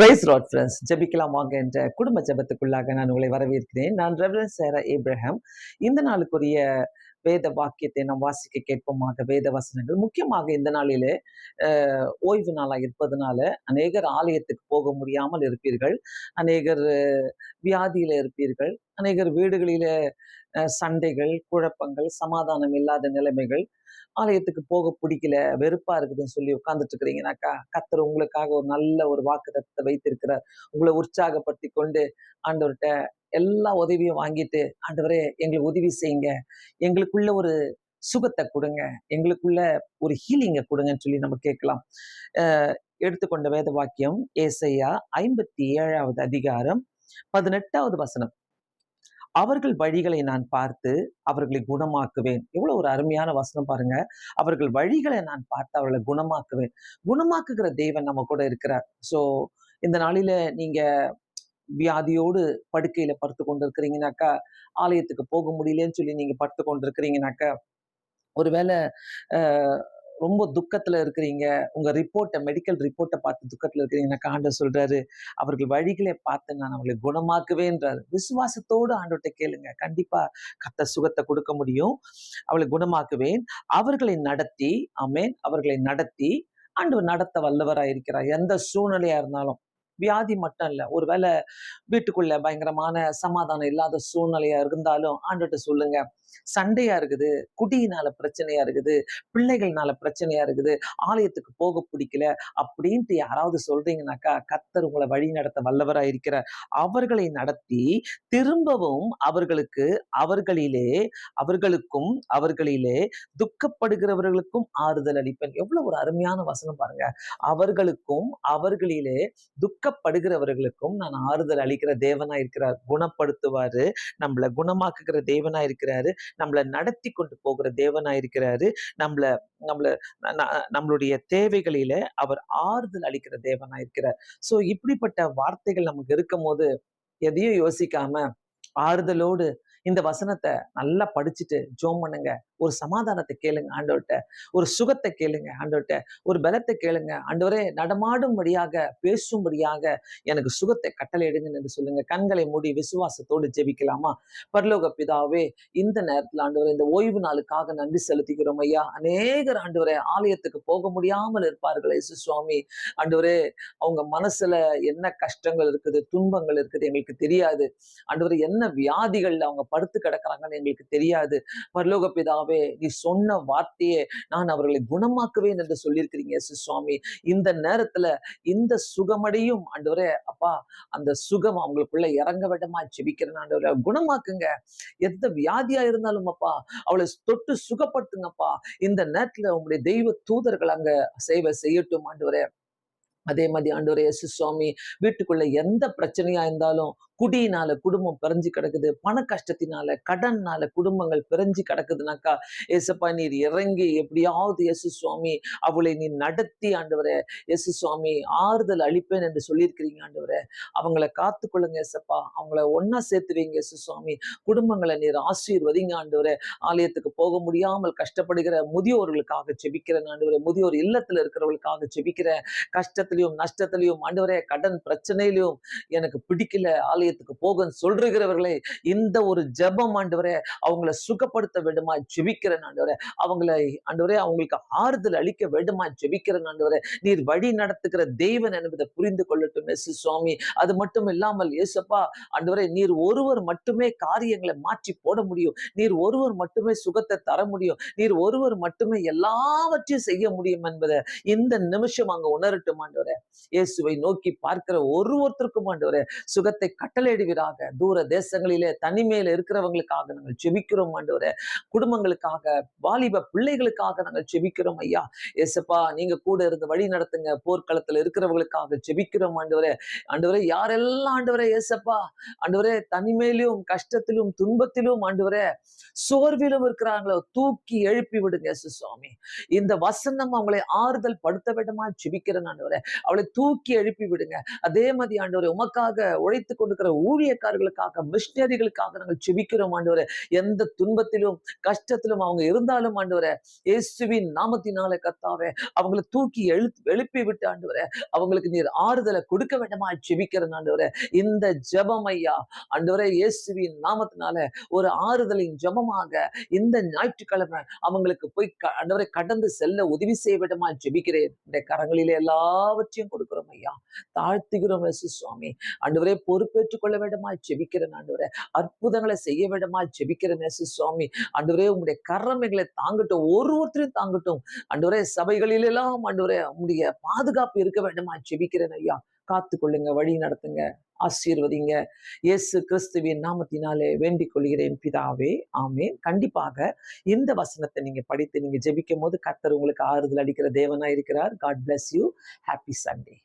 Price rod friends ஜெபிக்கலாம் வாங்க என்ற குடும்ப ஜெபத்துக்குள்ளாக நான் உங்களை வரவேற்கிறேன். நான் ரெவரன் சேர ஏப்ரஹாம் இந்த நாளுக்குரிய வேத வாக்கியத்தை நாம் வாசிக்க கேட்போமாக வேத வசனங்கள் முக்கியமாக இந்த நாளிலே ஓய்வு நாளாக இருப்பதனால அநேகர் ஆலயத்துக்கு போக முடியாமல் இருப்பீர்கள். அநேகர் வியாதியில இருப்பீர்கள். அநேகர் வீடுகளில சண்டைகள் குழப்பங்கள் சமாதானம் இல்லாத நிலைமைகள். ஆலயத்துக்கு போக பிடிக்கல வெறுப்பா இருக்குதுன்னு சொல்லி உட்கார்ந்துட்டு இருக்கிறீங்கனாக்கா கத்தர் உங்களுக்காக ஒரு நல்ல ஒரு வாக்குத்தத்தத்தை வைத்திருக்கிறார். உங்களை உற்சாகப்படுத்தி கொண்டு ஆண்டவர்கிட்ட எல்லா உதவியும் வாங்கிட்டு ஆண்டவரே எங்களுக்கு உதவி செய்யுங்க. எங்களுக்குள்ள ஒரு சுகத்தை கொடுங்க. எங்களுக்குள்ள ஒரு ஹீலிங்கை கொடுங்கன்னு சொல்லி நம்ம கேட்கலாம். அஹ் எடுத்துக்கொண்ட வேத வாக்கியம் ஏசையா ஐம்பத்தி ஏழாவது அதிகாரம் பதினெட்டாவது வசனம். அவர்கள் வழிகளை நான் பார்த்து அவர்களை குணமாக்குவேன். எவ்வளவு ஒரு அருமையான வசனம் பாருங்க. அவர்கள் வழிகளை நான் பார்த்து அவர்களை குணமாக்குவேன். குணமாக்குகிற தேவன் நம்ம கூட இருக்கிறார். சோ இந்த நாளில நீங்க வியாதியோடு படுக்கையில படுத்து கொண்டிருக்கிறீங்கனாக்கா ஆலயத்துக்கு போக முடியலன்னு சொல்லி நீங்க படுத்து கொண்டிருக்கிறீங்கனாக்கா ஒருவேளை ரொம்ப துக்கத்துல இருக்கிறீங்க. உங்க ரிப்போர்ட்டை மெடிக்கல் ரிப்போர்ட்டை பார்த்து துக்கத்துல இருக்கிறீங்கனாக்கா ஆண்டவர் சொல்றாரு அவர்கள் வழிகளை பார்த்து நான் அவர்களை குணமாக்குவேன்றாரு. விசுவாசத்தோடு ஆண்டவர்கிட்ட கேளுங்க. கண்டிப்பா கத்த சுகத்தை கொடுக்க முடியும். அவளை குணமாக்குவேன். அவர்களை நடத்தி ஆமென் அவர்களை நடத்தி ஆண்டவர் நடத்த வல்லவராக இருக்கிறார் எந்த சூழ்நிலையா இருந்தாலும். வியாதி மட்டும் இல்ல ஒருவேளை வீட்டுக்குள்ள பயங்கரமான சமாதானம் இல்லாத சூழ்நிலையா இருந்தாலும் ஆண்டுட்டு சொல்லுங்க. சண்டையா இருக்குது குடியினால பிரச்சனையா இருக்குது பிள்ளைகள்னால பிரச்சனையா இருக்குது ஆலயத்துக்கு போக பிடிக்கல அப்படின்ட்டு யாராவது சொல்றீங்கனாக்கா கத்தர் உங்களை வழி நடத்த வல்லவரா இருக்கிறார். அவர்களை நடத்தி திரும்பவும் அவர்களுக்கு அவர்களிலே அவர்களுக்கும் அவர்களிலே துக்கப்படுகிறவர்களுக்கும் ஆறுதல் அளிப்பேன். எவ்வளவு ஒரு அருமையான வசனம் பாருங்க. அவர்களுக்கும் அவர்களிலே துக்கப்படுகிறவர்களுக்கும் நான் ஆறுதல் அளிக்கிற தேவனா இருக்கிறார். குணப்படுத்துவாரு. நம்மள குணமாக்குகிற தேவனா இருக்கிறாரு. நம்மள நடத்தி கொண்டு போகிற தேவனா இருக்கிறாரு. நம்மள நம்மள நம்மளுடைய தேவைகளில அவர் ஆறுதல் அளிக்கிற தேவனா இருக்கிறார். சோ இப்படிப்பட்ட வார்த்தைகள் நமக்கு இருக்கும் போது எதையும் யோசிக்காம ஆறுதலோடு இந்த வசனத்தை நல்லா படிச்சுட்டு ஜோம் பண்ணுங்க. ஒரு சமாதானத்தை கேளுங்க ஆண்டவர்கிட்ட ஒரு சுகத்தை கேளுங்க ஆண்டவர்கிட்ட ஒரு பலத்தை கேளுங்க. ஆண்டவரே நடமாடும்படியாக பேசும்படியாக எனக்கு சுகத்தை கட்டளையிடுங்கன்னு என்று சொல்லுங்க. கண்களை மூடி விசுவாசத்தோடு ஜெபிக்கலாமா? பரலோக பிதாவே இந்த நேரத்தில் ஆண்டவரை இந்த ஓய்வு நாளுக்காக நன்றி செலுத்திக்கிறோம் ஐயா. அநேகர் ஆண்டவரே ஆலயத்துக்கு போக முடியாமல் இருப்பார்கள் இயேசு சுவாமி. ஆண்டவரே அவங்க மனசுல என்ன கஷ்டங்கள் இருக்குது துன்பங்கள் இருக்குது எங்களுக்கு தெரியாது. ஆண்டவரே என்ன வியாதிகள்ல அவங்க படுத்து கிடக்குறாங்கன்னு எங்களுக்கு தெரியாது. பரலோக பிதாவே நீ சொன்ன வார்த்தையே நான் அவர்களை குணமாக்குவேன் என்று சொல்லியிருக்கிறீங்க இயேசு சுவாமி. இந்த நேரத்துல இந்த சுகமடையும் ஆண்டவரே அப்பா அந்த சுகம் அவங்களுக்குள்ள இறங்க விடமா ஜெபிக்கிறேன் ஆண்டவரே. குணமாக்குங்க. எந்த வியாதியா இருந்தாலும் அப்பா அவளை தொட்டு சுகப்படுத்துங்கப்பா. இந்த நேரத்துல உங்களுடைய தெய்வ தூதர்கள் அங்க சேவை செய்யட்டும் ஆண்டவரே. அதே மாதிரி ஆண்டவரே இயேசு சுவாமி வீட்டுக்குள்ள எந்த பிரச்சனையா இருந்தாலும் குடியினால குடும்பம் பிறஞ்சு கிடக்குது. பண கஷ்டத்தினால கடன்னால குடும்பங்கள் பிறஞ்சு கிடக்குதுனாக்கா ஏசப்பா நீர் இறங்கி எப்படியாவது எசு சுவாமி அவளை நீ நடத்தி ஆண்டவரே எசு சுவாமி ஆறுதல் அளிப்பேன் என்று சொல்லியிருக்கிறீங்க ஆண்டவரே. அவங்கள காத்துக்கொள்ளுங்க எசப்பா அவங்கள ஒன்னா சேர்த்து வைங்க எசு சுவாமி. குடும்பங்களை நீர் ஆசீர்வதிங்க ஆண்டவரே. ஆலயத்துக்கு போக முடியாமல் கஷ்டப்படுகிற முதியோர்களுக்காக செபிக்கிறேன் ஆண்டவரே. முதியோர் இல்லத்துல இருக்கிறவர்களுக்காக செபிக்கிறேன். கஷ்டத்திலையும் நஷ்டத்திலையும் ஆண்டவரே கடன் பிரச்சனையிலையும் எனக்கு பிடிக்கல. ஆலயத்துக்கு போகன்னு சொல்றீங்கிறவர்களே இந்த ஒரு ஜபம் ஆண்டவரே அவங்கள சுகப்படுத்த வேண்டுமா? ஜெபிக்கிறேன் ஆண்டவரே. அவங்கள ஆண்டவரே அவங்களுக்கு ஆறுதல் அளிக்க வேண்டுமா? ஜெபிக்கிறேன் ஆண்டவரே. நீர் வழி நடத்துகிற தெய்வன் என்பதை புரிந்து கொள்ளட்டும் எஸ் சுவாமி. அது மட்டும் இல்லாமல் ஏசப்பா ஆண்டவரே நீர் ஒருவர் மட்டுமே காரியங்களை மாற்றி போட முடியும். நீர் ஒருவர் மட்டுமே சுகத்தை தர முடியும். நீர் ஒருவர் மட்டுமே எல்லாவற்றையும் செய்ய முடியும் என்பதை இந்த நிமிஷம் அங்க உணரட்டும் ஆண்டவரே. இயேசுவை நோக்கி பார்க்கிற ஒரு ஒருத்தருக்கும் ஆண்டவரே சுகத்தை கட்ட கட்டளையிடுவீராக தூர தேசங்களிலே தனிமையில இருக்கிறவங்களுக்காக நாங்கள் செபிக்கிறோம் ஆண்டவரே. குடும்பங்களுக்காக வாலிப பிள்ளைகளுக்காக நாங்கள் செபிக்கிறோம் ஐயா. ஏசப்பா நீங்க கூட இருந்து வழி நடத்துங்க. போர்க்களத்துல இருக்கிறவங்களுக்காக செபிக்கிறோம் ஆண்டவரே. ஆண்டவரே யாரெல்லாம் ஆண்டவரே ஏசப்பா. ஆண்டவரே தனிமையிலும் கஷ்டத்திலும் துன்பத்திலும் ஆண்டவரே சோர்விலும் இருக்கிறாங்களோ தூக்கி எழுப்பி விடுங்க இயேசு சுவாமி இந்த வசனம் அவங்களை ஆறுதல் படுத்த விடமா செபிக்கிறேன் ஆண்டவரே. அவளை தூக்கி எழுப்பி விடுங்க. அதே மாதிரி ஆண்டவரே உமக்காக உழைத்து கொண்டிருக்கிற ஊழியக்காரர்களுக்காக மிஷினரிகளுக்காக நாங்கள் செபிக்கிறோம் ஆண்டவரை. எந்த துன்பத்திலும் கஷ்டத்திலும் அவங்க இருந்தாலும் ஆண்டவரை இயேசுவின் நாமத்தினால கர்த்தாவே அவங்களை தூக்கி எழு எழுப்பி விட்டு ஆண்டவரை அவங்களுக்கு நீர் ஆறுதலை கொடுக்க வேண்டுமா? செபிக்கிறேன் ஆண்டவரை. இந்த ஜபம் ஐயா ஆண்டவரே இயேசுவின் நாமத்தினால ஒரு ஆறுதலின் ஜபமாக இந்த ஞாயிற்றுக்கிழமை அவங்களுக்கு போய் க- ஆண்டவரை கடந்து செல்ல உதவி செய்ய வேண்டுமா? ஜெபிக்கிறேன் இந்த கரங்களிலே எல்லாவற்றையும் கொடுக்கிறோம் ஐயா. தாழ்த்துகிறோம் சுவாமி. ஆண்டவரே பொறுப்பேற்றுக் பெற்றுக்கொள்ள வேண்டுமா ஜெபிக்கிறேன் ஆண்டவரே. அற்புதங்களை செய்ய வேண்டுமா ஜெபிக்கிறேன் சுவாமி. ஆண்டவரே உங்களுடைய கரமைகளை தாங்கட்டும் ஒரு ஒருத்தரையும் தாங்கட்டும். ஆண்டவரே சபைகளிலெல்லாம் ஆண்டவரே உங்களுடைய பாதுகாப்பு இருக்க வேண்டுமா ஜெபிக்கிறேன் ஐயா. காத்துக்கொள்ளுங்க வழி நடத்துங்க ஆசீர்வதிங்க. இயேசு கிறிஸ்துவின் நாமத்தினாலே வேண்டிக் கொள்கிறேன் பிதாவே. ஆமே கண்டிப்பாக இந்த வசனத்தை நீங்க படித்து நீங்க ஜெபிக்கும் போது கர்த்தர் உங்களுக்கு ஆறுதல் அடிக்கிற தேவனா இருக்கிறார். God bless you happy Sunday